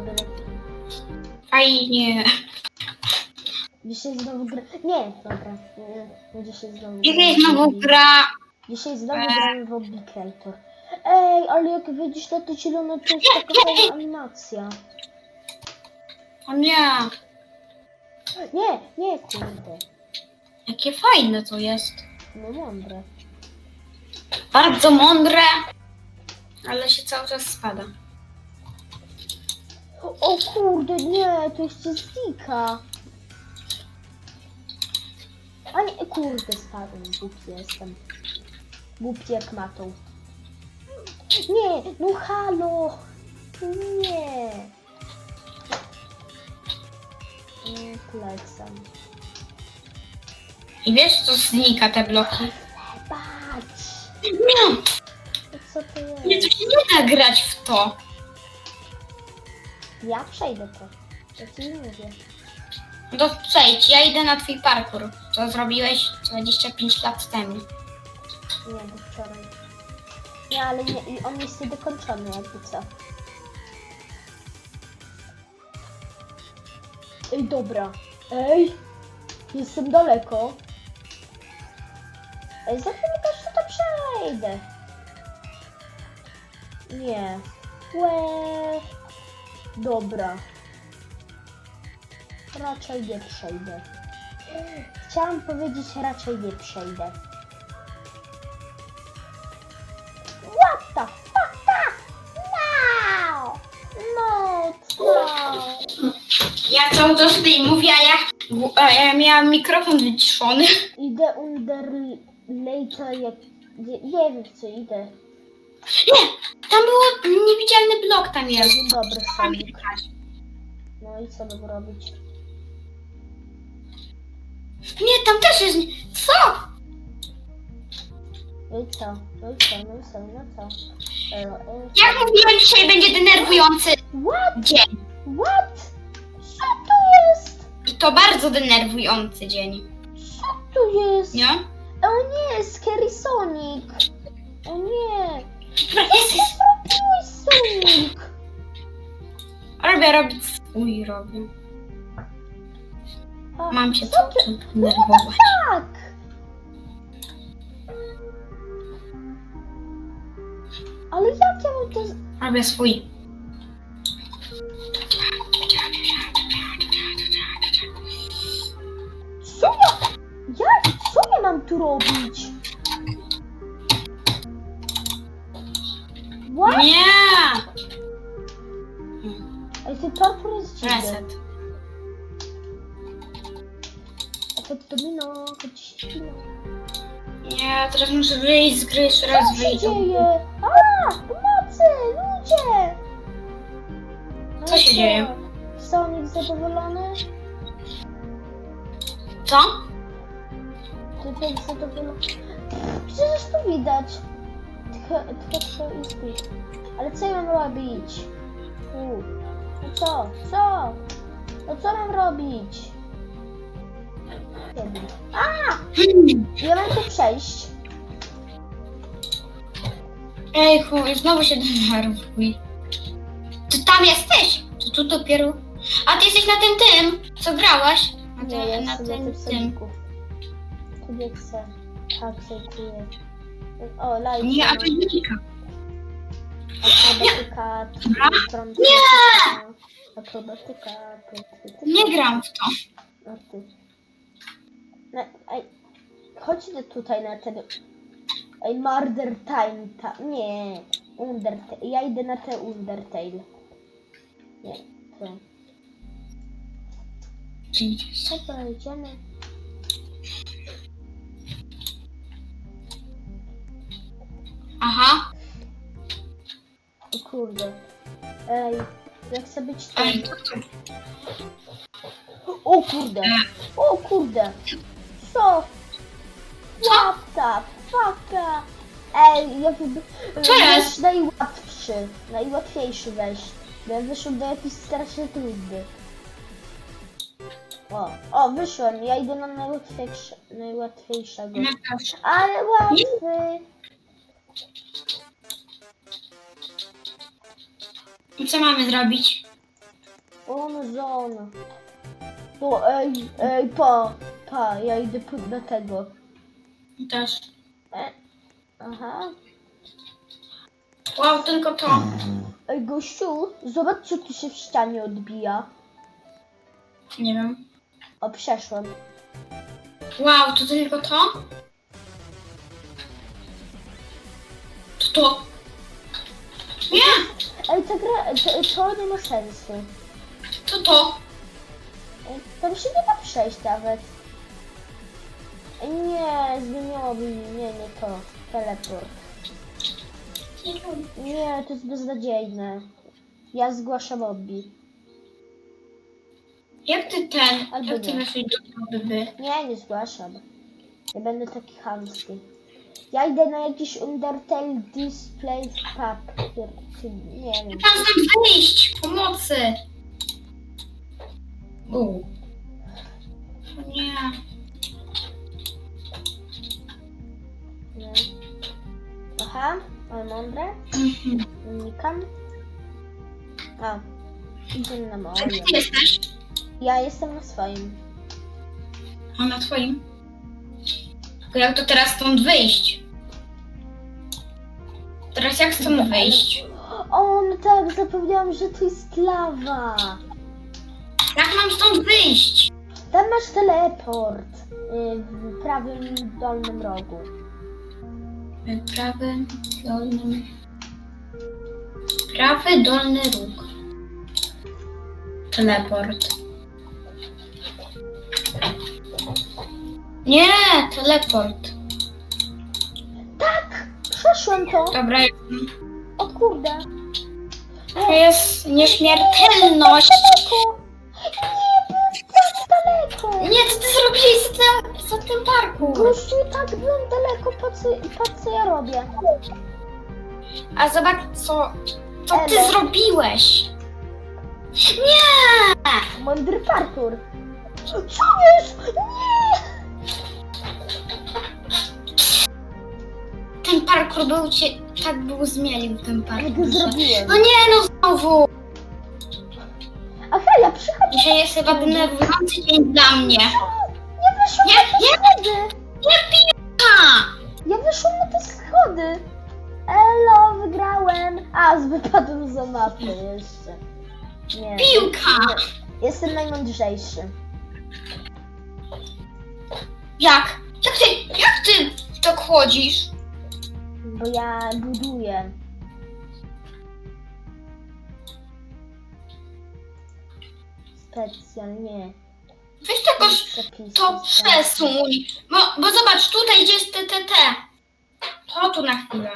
gry. Fajnie. Dzisiaj znowu gra... Nie, dobra. Nie dzisiaj znowu Dzisiaj znowu gra. Dzisiaj znowu Eee. gramy w Obligator. Ej, ale jak widzisz na to zielone, to jest taka fajna animacja. O nie. Nie, nie, kurde. Jakie fajne to jest. No mądre. Bardzo mądre. Ale się cały czas spada. O kurde, nie, to jeszcze znika. A nie, kurde, spadłem, głupi jestem. Głupi jak matą. Nie, no halo. Nie. Nie, plecam. I wiesz, co znika te bloki? Patrz, Nie, co to jest? nie, to się nie da grać w to. Ja przejdę to. Ja ci nie mówię. No to przejdź, ja idę na twój parkour. Co zrobiłeś 25 lat temu. Nie, do wczoraj. Nie, ale nie, i on jest niedokończony jakby co. Ej, dobra. Ej! Jestem daleko. Ej, za chwilę też to przejdę. Nie. Łe. Dobra. Raczej nie przejdę. Chciałam powiedzieć raczej nie przejdę. What the fuck? No! No, no. Ja cały czas tutaj mówię, a ja, a ja miałam mikrofon wyciszony. Idę under later jak... Nie, nie wiem co idę. Nie, tam był niewidzialny blok tam jest. Dobry, Sonic. Pamiętasz? No i co mam robić? Nie, tam też jest. Co? No i co? No i co? No i co? No co? E, e, Jak mówiłem, dzisiaj będzie denerwujący What? dzień. What? Co to jest? I to bardzo denerwujący dzień. Co to jest? Nie? O nie, Scary Sonic! O nie! Dobra, jest, jest. Zrobiłeś Sonic! Robię robić swój robię. Mam się co ty- czas denerwować. Tak! Ale jak ja mam to... z- Robię swój. Co ja... Jak? Co ja mam tu robić? What? Nie! Ej, ten parkour jest dziwny. Reset. Efekt domino, choć chwilę. Nie, teraz muszę wyjść z gry, jeszcze raz Co się dzieje? A! Pomocy! Ludzie! No Co się dzieje? Sonic zadowolony? Co? Ty też zadowolony? Przecież to widać. To jest tu. Ale co ja mam robić? U. No co? Co? No co mam robić? Nie wiem. A! Ja mam tu przejść. Ej, chuj, znowu się denerwuj. Ty tam jesteś? Czy tu dopiero... A ty jesteś na tym tym, co grałaś? Na Nie, tym, ja na jestem na tym, tym tym. nie chcę. Tak, sejkuję. O, live. Nie, a to Nika. Akrobatyka. Dobra. trąbka, Akrobatyka. akrobatyka. Nie gram w to. O, ty. No, ej, chodź do tutaj na ten... Ej, Murder Time, ta... Nie. Undertale. Ja idę na te Undertale. Nie, to. Dobra, idziemy. Aha. O kurde. Ej, ja chcę być Ej, ten. to co? O kurde. O kurde. Co? The fucka? Ej, jakby... Co jest? najłatwszy. Najłatwiejszy weź. Ja wyszłem do jakiś strasznie trudny. O, o, wyszłem. Ja idę na najłatwiejsze, najłatwiejszego. Ale łatwy. I co mamy zrobić? On zon. To ej, ej, pa, pa, ja idę po- do tego. Też. E, aha. Wow, tylko to. Ej, gościu, zobacz, co tu się w ścianie odbija. Nie wiem. O, przeszłem. Wow, to tylko to? To to. Nie! Ej, ta gra, to, to nie ma sensu. To to. Ej, tam się nie da przejść nawet. Ej, nie, zmieniłoby mi, nie, nie to. Teleport. Nie, to jest beznadziejne. Ja zgłaszam obbi. Jak ty ten, Albo jak ty nie. weszłeś do? Nie, nie zgłaszam. Nie będę taki chamski. Ja idę na jakiś Undertale Display Pub. Czy, nie wiem. Tam znam wyjść! Pomocy! U. Nie. Nie. Aha, ale mądre. Mhm. Unikam. A, idziemy na moje. gdzie ty jesteś? Ja jestem na swoim. A na twoim? Tylko jak to teraz stąd wyjść? Teraz jak stąd wyjść? O, no tak, zapomniałam, że to jest lawa. Jak mam stąd wyjść? Tam masz teleport y, w prawym dolnym rogu. Prawy dolny. Prawy dolny róg. Teleport. Nie, teleport. Tak! Przeszłem to! Dobra, O kurde! to jest nieśmiertelność. Daleko! Nie, byłem tak daleko! Nie, co ty zrobiłeś za tym, za tym parku? Gościu, tak byłem daleko, patrz, co- patrz co ja robię. A zobacz, co, co ty Elo. zrobiłeś. Nie! Mądry parkour. Co jest? Nie! Ten parkour był cię, tak był zmielił ten parkour. go że- zrobiłem? No nie, no znowu. Aha, ja przychodzę. Dzisiaj jest chyba denerwujący dzień dla mnie. Ja wyszłam Nie, na te nie, schody. nie piłka! Ja wyszłam na te schody. Elo, wygrałem. A, wypadłem za mapy jeszcze. Nie. Piłka! Jestem najmądrzejszy. Jak? Jak ty, jak ty tak chodzisz? Bo ja buduję. Specjalnie. Weź Przepisy to przesuń. Bo, bo zobacz, tutaj gdzie jest TTT. To tu na chwilę.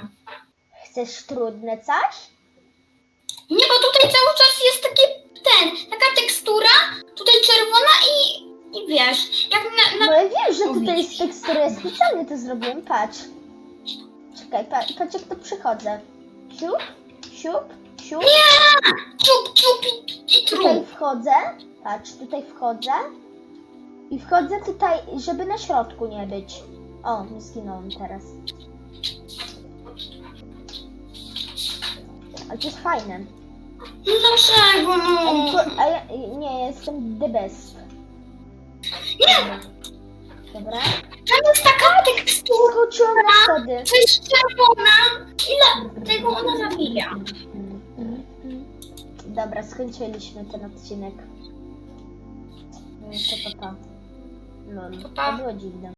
Chcesz trudne coś? Nie, bo tutaj cały czas jest taki ten, taka tekstura, tutaj czerwona i, i wiesz, jak na, No na ja wiem, że tutaj jest tekstura, ja specjalnie to zrobiłem, patrz. Czekaj, pa, patrz jak to przychodzę. Siup, siup, siup. Nie! Ciup, ciup i, i Tutaj trup. wchodzę, patrz, tutaj wchodzę. I wchodzę tutaj, żeby na środku nie być. O, nie zginąłem teraz. Ale to jest fajne. No dlaczego no? a ja, nie, jestem the best. Nie! Dobra. Tam jest taka tekstura, co jest czerwona. Ile tego ona zabija? Dobra, skończyliśmy ten odcinek. No, To pa, pa. No, Pa, pa. to było dziwne.